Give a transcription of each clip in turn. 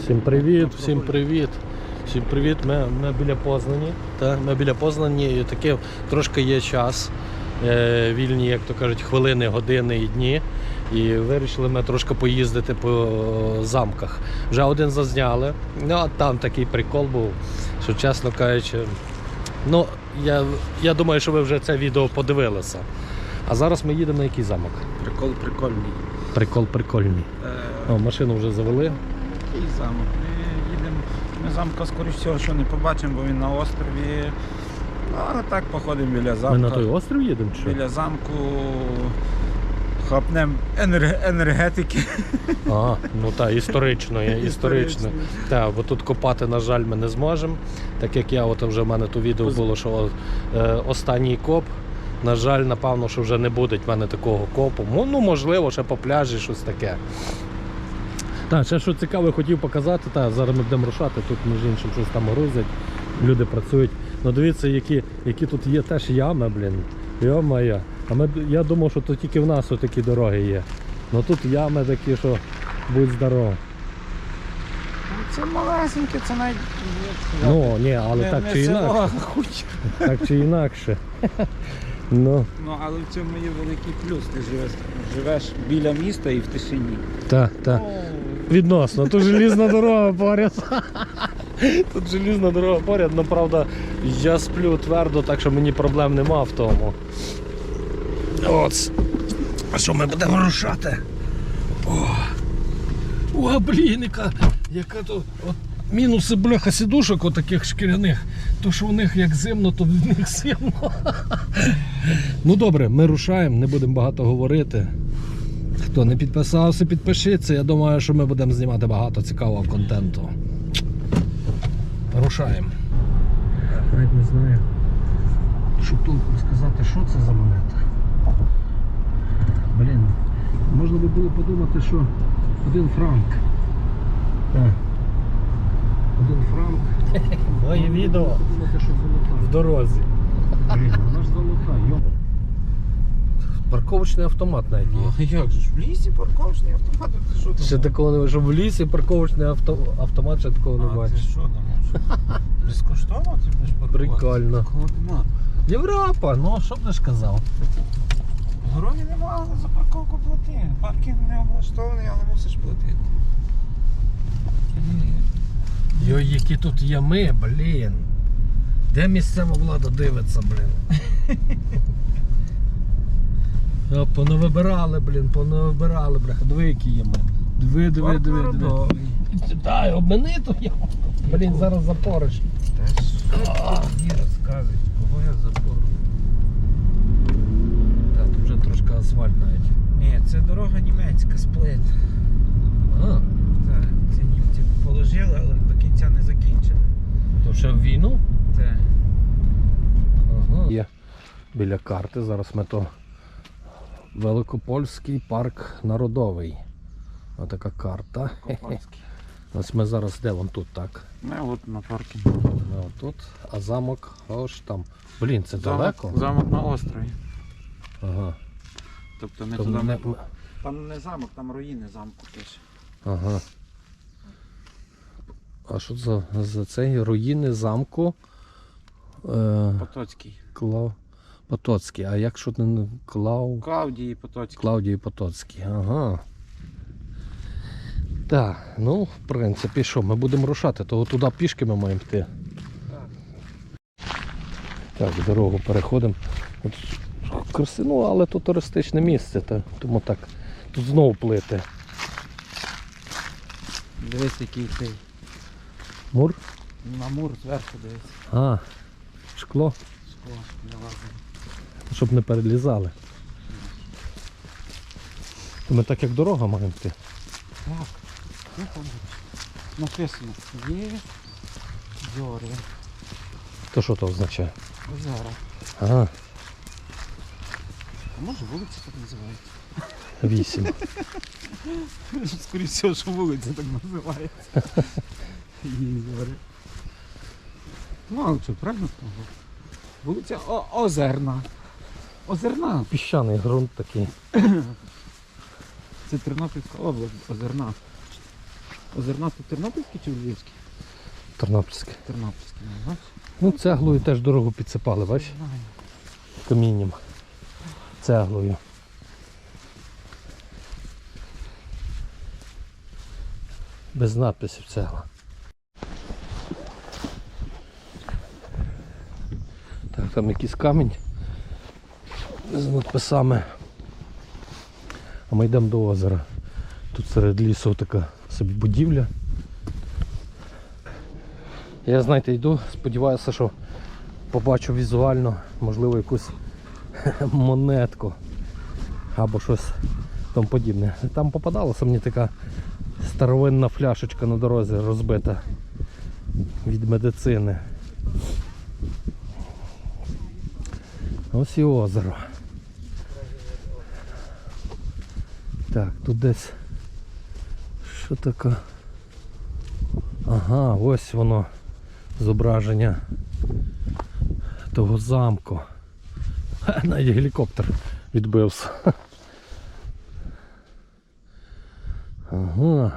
Всім привіт, всім привіт. Всім привіт. Ми, ми біля Познані. Та, ми біля Познані і таке трошки є час. Е, вільні, як то кажуть, хвилини, години і дні. І вирішили ми трошки поїздити по замках. Вже один зазняли. Ну, а там такий прикол був, що чесно кажучи, ну, я, я думаю, що ви вже це відео подивилися. А зараз ми їдемо на який замок? Прикол прикольний. Прикол прикольний. Е, О, машину вже завели. Який замок? Ми їдемо. Ми замка, скоріш всього, що не побачимо, бо він на острові. Але так походимо біля замку. Ми на той острів їдемо? чи? Біля замку хапнемо енер... енергетики. А, ну так, історично, є, історично. Так, бо тут копати, на жаль, ми не зможемо. Так як я, от вже в мене то відео було, що е, останній коп. На жаль, напевно, що вже не буде в мене такого копу. Ну, можливо, ще по пляжі щось таке. Так, ще що цікаве, хотів показати, так, зараз ми будемо рушати, тут між іншим щось там грузять, люди працюють. Ну дивіться, які, які тут є теж ями, блін. Йо-моє. А ми, я думав, що то тільки в нас такі дороги є. Ну тут ями такі, що будь здоров. Це малесеньке, це навіть. Ну, ні, але не, так не чи інакше. Так чи інакше. Ну, Ну, але в цьому є великий плюс. Ти живеш, живеш біля міста і в тишині. так, так. Відносно, тут желізна дорога поряд. Тут желізна дорога поряд, ну правда, я сплю твердо, так що мені проблем нема в тому. От. А що ми будемо рушати? О, О блін, яка, яка то. Мінуси бляха сідушок отаких шкіряних. То що в них як зимно, то в них зимно. ну добре, ми рушаємо, не будемо багато говорити. Хто не підписався, підпишіться. Я думаю, що ми будемо знімати багато цікавого контенту. Рушаємо. Навіть не знаю, що толком сказати, що це за монета. Блін, можна би було подумати, що один франк. Так. Один франк. Моє відео Подумати, що золота. в дорозі. Блін, вона ж золота, йоп. Парковочний автомат навіть є. Ну, а як же ж в лісі парковочний автомат, ти що там? Ще такого не що в лісі парковочний авто, автомат, ще такого не А, ти бачиш. що там? Безкоштовно ти будеш паркувати? Прикольно. Такого нема. Європа, ну що б ти ж казав? В Городі нема, але за парковку плати. Паркінг не облаштований, але мусиш платити. Йой, які тут ями, блін. Де місцева влада дивиться, блін? О, понавибирали, блін, понавибирали, бляха. Диви, які ями. Диви, диви, диви, диви. Дай, обмени ту яму. Блін, зараз запориш. Та що мені розказуєш? Кого я забору? Так, тут вже трошки асфальт навіть. Ні, це дорога німецька, сплит. А, Так, це німці положили, але до кінця не закінчили. то ще в війну? Так. Ага. Є біля карти. Зараз ми то Великопольський парк народовий. Отака карта. Ось ми зараз де вон тут, так? Ми от на паркінгу. Ми отут, а замок аж там. Блін, це далеко. Замок на острові. Ага. Тобто ми То туди. не- не- Там не замок, там руїни замку теж. Ага. А що за, за цей руїни замку? Е, Потоцький. Клав... Потоцький. А як що не Клау... Клавдії Потоцький. Клавдії Потоцький. Ага. Так, ну, в принципі, що, ми будемо рушати, то туди пішки ми маємо йти. Так. Так, дорогу переходимо. От, краси, ну, але тут туристичне місце, та, тому так. Тут знову плити. Дивись, який цей. Мур? На мур зверху дивись. А, шкло, Скло не лазить. Щоб не перелізали. То ми так як дорога маємо йти. Так. Ну, там Написано. Є Зори. То що то означає? Озера. Ага, А може вулиця так називається? вісім. Скоріше всього, що вулиця так називається. Ізори. Ну, але що, правильно сказав? Вулиця О- Озерна. Озерна. Піщаний ґрунт такий. Це Тернопільська область, Озерна. Озерна тут тернопільські чи львівські? Тернопільське. Тернопільські, ну, бачиш? Ну, цеглою теж дорогу підсипали, бачиш? Камінням. Цеглою. Без надписів цегла. Так, там якийсь камінь з надписами. А ми йдемо до озера. Тут серед лісу така собі будівля. Я, знаєте, йду, сподіваюся, що побачу візуально, можливо, якусь монетку або щось тому подібне. Там попадалася мені така старовинна фляшечка на дорозі розбита від медицини. Ось і озеро. Так, тут десь що таке? Ага, ось воно зображення того замку. Навіть гелікоптер відбився. Ага.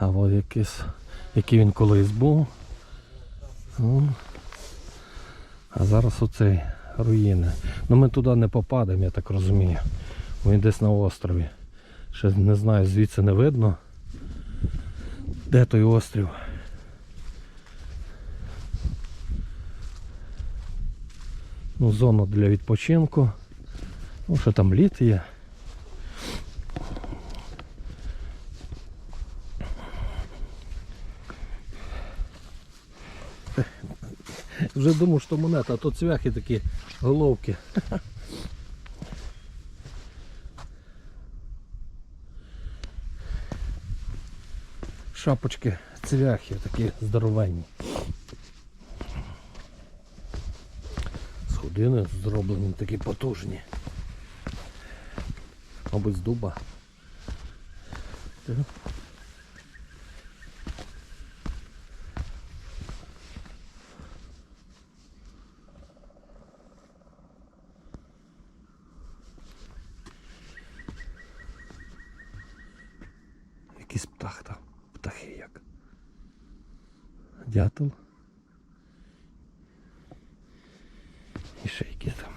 А от якийсь, який він колись був. Ну. А зараз оцей руїни. Ну ми туди не попадемо, я так розумію. Він десь на острові. Ще не знаю, звідси не видно. Де той острів? Ну, зону для відпочинку. Ну, що там літ є. Вже думав, що монета, а то цвяхи такі головки. Шапочки цвяхи такі здоровенні. Сходини зроблені такі потужні. Мабуть, з дуба. Так. Якийсь птах там. Птахи як. Дятел. І ще які там.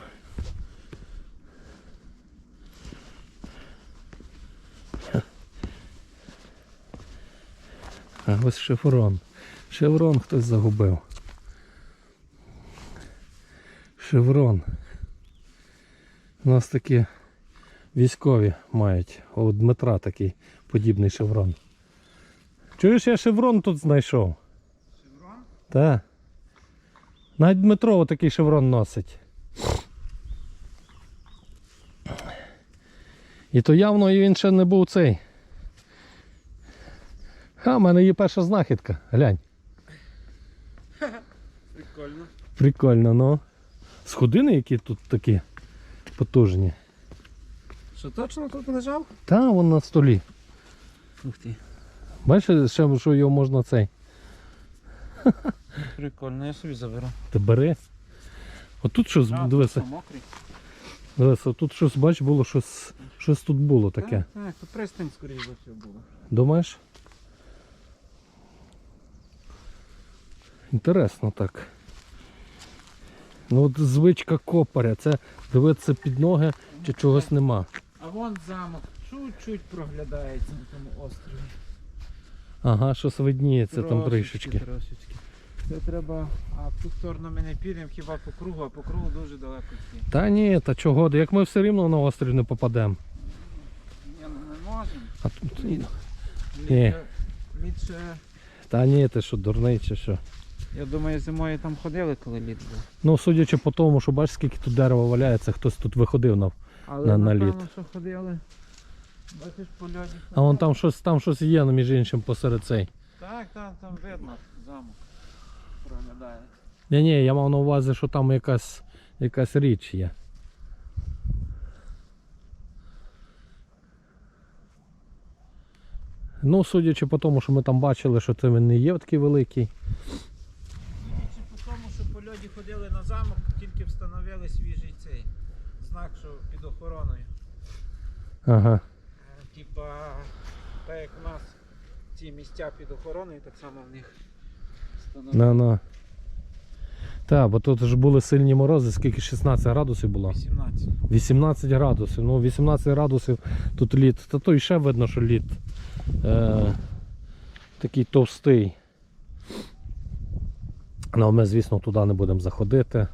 Ха. А ось шеврон. Шеврон хтось загубив. Шеврон. У нас такі військові мають. У Дмитра такий подібний шеврон. Чуєш, я шеврон тут знайшов. Шеврон? Так. Навіть Дмитро такий шеврон носить. І то явно він ще не був цей. Ха, в мене є перша знахідка. Глянь. Прикольно. Прикольно, ну. Сходини, які тут такі потужні. Що точно тут лежав? Та, вон на столі. Ух ти. Бачиш, ще що його можна цей. Прикольно, я собі заберу. Ти бери. Отут щось, дивися, мокрий. дивися, тут щось, бач, було щось, щось тут було таке. Так, так, тут пристань скоріше за все було. Думаєш? Інтересно так. Ну от звичка копаря, це дивитися під ноги чи чогось нема. А вон замок чуть-чуть проглядається на тому острові. Ага, щось видніється там трішечки. Це треба, а в ту сторону ми не підемо хіба по кругу, а по кругу дуже далеко йти. Та ні, та чого, як ми все рівно на острів не попадемо. Ні, ну не можемо. А тут... Ні. Ліпше, ліпше, Та ні, ти що, дурний чи що. Я думаю, зимою там ходили, коли літ був. Ну, судячи по тому, що бачиш, скільки тут дерева валяється, хтось тут виходив на. Але На- на напевно, лід. що ходили. Бачиш, по льоді. А вон там щось там щось є, ну, між іншим, посеред цей. Так, там, там видно замок. Проглядає. Ні, ні, я мав на увазі, що там якась, якась річ є. Ну, судячи по тому, що ми там бачили, що це він не є такий великий. Судячи по тому, що по льоді ходили на замок, тільки встановили свіжий цей знак, що під охороною. Ага. Е, Типа, так як в нас ці місця під охороною, так само в них встановили. На. Так, бо тут ж були сильні морози, скільки 16 градусів було. 18. 18 градусів. Ну, 18 градусів тут лід. Та то і ще видно, що лід е, такий товстий. Ну, ми, звісно, туди не будемо заходити,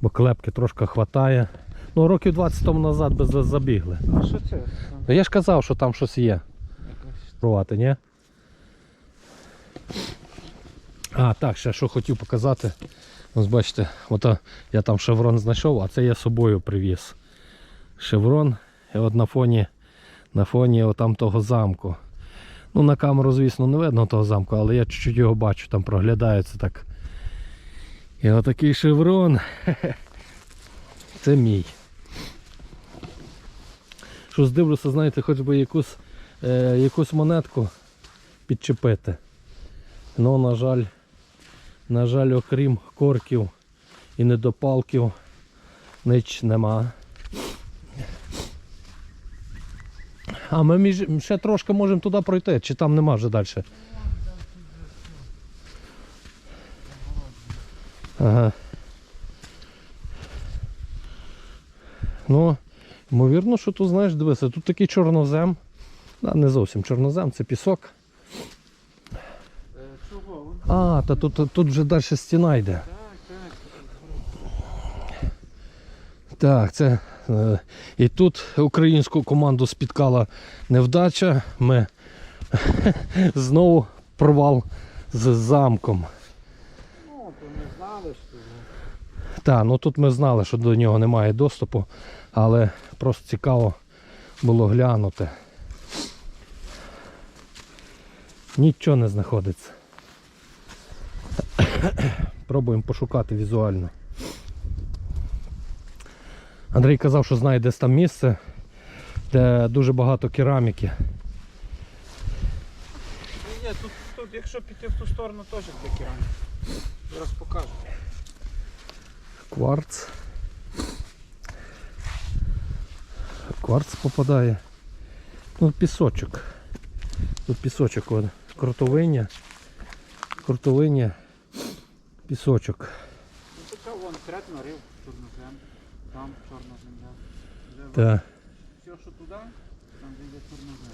бо клепки трошки хватає. Ну, років 20 тому назад би за- забігли. А що це? Там Ну, я ж казав, що там щось є. якась- Пробувати, ні? А, так, ще що хотів показати. Ось бачите, ото я там шеврон знайшов, а це я з собою привіз. Шеврон, і от на фоні, на фоні отам того замку. Ну, на камеру, звісно, не видно того замку, але я чуть-чуть його бачу, там проглядається так. І отакий шеврон. Це мій. Що здивлюся, знаєте, хоч би якусь, е, якусь монетку підчепити. Ну, на жаль, на жаль, окрім корків і недопалків, ніч нема. А ми між, ще трошки можемо туди пройти, чи там нема вже далі? Ага. Ну, ймовірно, що тут, знаєш, дивися, тут такий чорнозем. Да, не зовсім чорнозем, це пісок. Чого? А, та тут, тут вже далі стіна йде. Так, це. Е, і тут українську команду спіткала невдача. Ми знову провал з замком. Ну, то ми знали, що. Так, ну тут ми знали, що до нього немає доступу, але просто цікаво було глянути. Нічого не знаходиться. Пробуємо пошукати візуально. Андрій казав, що знає десь там місце, де дуже багато кераміки. Ні, ні, тут, тут, якщо піти в ту сторону, теж буде кераміка. Зараз покажу. Кварц. Кварц попадає. Ну, пісочок. Тут пісочок, от. крутовиння. Крутовиння. Пісочок. Ну, така вон конкретно рив чорнозем. Там чорна земля. Так. Все, що туди, там йде чорнозем.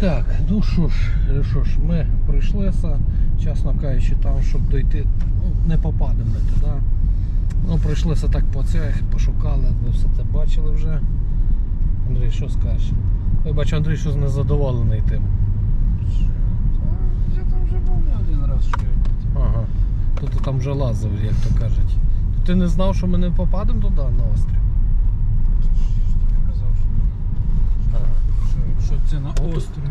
Так, ну що ж, що ж, ми пройшлися, чесно кажучи, там, щоб дойти, ну, не попадемо туди. Ну, пройшлися так по цех, пошукали, ви все це бачили вже. Андрій, що скажеш? Я бачу, Андрій щось незадоволений тим. Я там вже був не один раз, що я. Ага. То ти там вже лазив, як то кажуть. То ти не знав, що ми не попадемо туди на острів? Казав, що, що це на острові.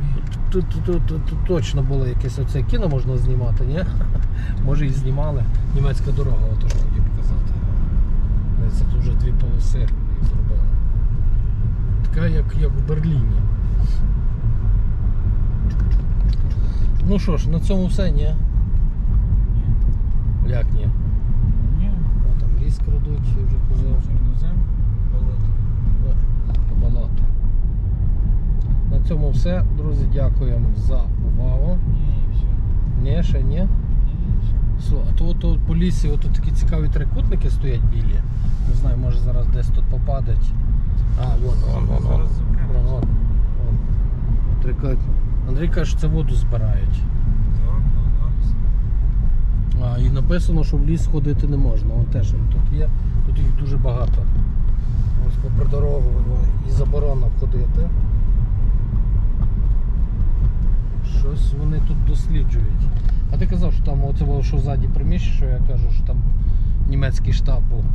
Тут, тут, тут, тут, тут точно було якесь оце кіно можна знімати, ні? Може і знімали. Німецька дорога, ото що хотів показати. Це тут вже дві полоси. Як, як в Берліні. Ну що ж, на цьому все, ні? Як ні? Ні, А там ліс крадуть, я вже казав. чорнозем, болото. Е, болото. На цьому все. Друзі, дякуємо за увагу. Ні, все. Ні, ще ні. Ні, все. А то, то по лісі ото такі цікаві трикутники стоять білі. Не знаю, може зараз десь тут попадуть. А, вон, вон, вон, вон. Зараз Вон, зупинимо. вон. вон. Трикут. Андрій каже, що це воду збирають. А, і написано, що в ліс ходити не можна. Вон теж він тут є. Тут їх дуже багато. Ось попри дорогу і заборона входити. Щось вони тут досліджують. А ти казав, що там оце було, що ззаді приміщення, що я кажу, що там німецький штаб був.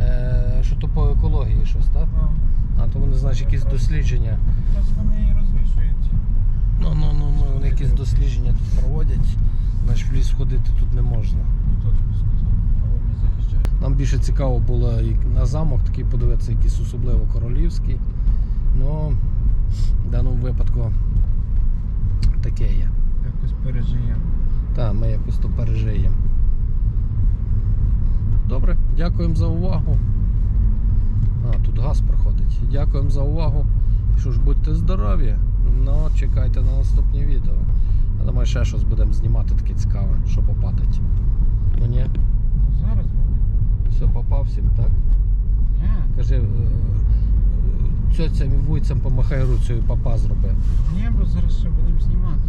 Е, що то щось, так? Так. А то вони, значить, якісь дослідження. Вони розвішують. Ну, ну, ну, ну, вони якісь дослідження тут проводять. Значить, в ліс ходити тут не можна. А. Нам більше цікаво було і на замок такий подивитися, якийсь особливо королівський. Ну, в даному випадку таке є. Якось пережиємо. Так, ми якось то пережиємо. Добре, дякуємо за увагу. А, тут газ проходить. Дякуємо за увагу. Що ж, будьте здорові. Ну, чекайте на наступні відео. Думаю, ще щось будемо знімати таке цікаве, що попадать. Ну ні, Ну, зараз буде. все попав всім, так? Ні, Кажи, е, цьоцям і вуйцям помахай руцею, папа зроби. ні, бо зараз ще будемо знімати.